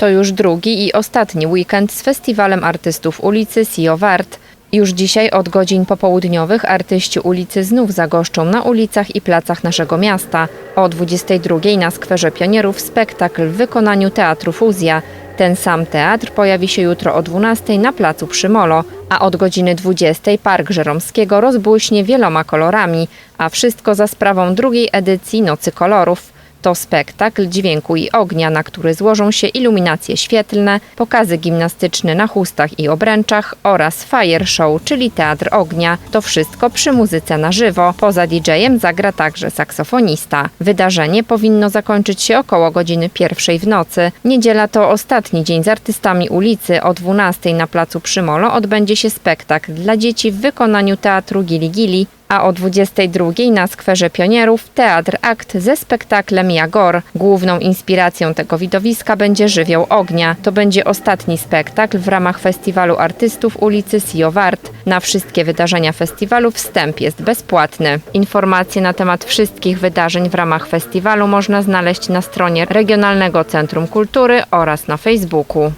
To już drugi i ostatni weekend z festiwalem artystów ulicy Sio Wart. Już dzisiaj od godzin popołudniowych artyści ulicy znów zagoszczą na ulicach i placach naszego miasta. O 22 na skwerze Pionierów spektakl w wykonaniu Teatru Fuzja. Ten sam teatr pojawi się jutro o 12 na placu Przymolo, a od godziny 20 Park Żeromskiego rozbłyśnie wieloma kolorami, a wszystko za sprawą drugiej edycji Nocy Kolorów. To spektakl dźwięku i ognia, na który złożą się iluminacje świetlne, pokazy gimnastyczne na chustach i obręczach oraz fire show, czyli teatr ognia. To wszystko przy muzyce na żywo. Poza DJ-em zagra także saksofonista. Wydarzenie powinno zakończyć się około godziny pierwszej w nocy. Niedziela to ostatni dzień z artystami ulicy. O 12 na placu Przymolo odbędzie się spektakl dla dzieci w wykonaniu teatru Gili Gili, a o 22 na skwerze Pionierów teatr akt ze spektaklem Jagor. Główną inspiracją tego widowiska będzie żywioł ognia. To będzie ostatni spektakl w ramach festiwalu artystów ulicy Sio Wart. Na wszystkie wydarzenia festiwalu wstęp jest bezpłatny. Informacje na temat wszystkich wydarzeń w ramach festiwalu można znaleźć na stronie Regionalnego Centrum Kultury oraz na Facebooku.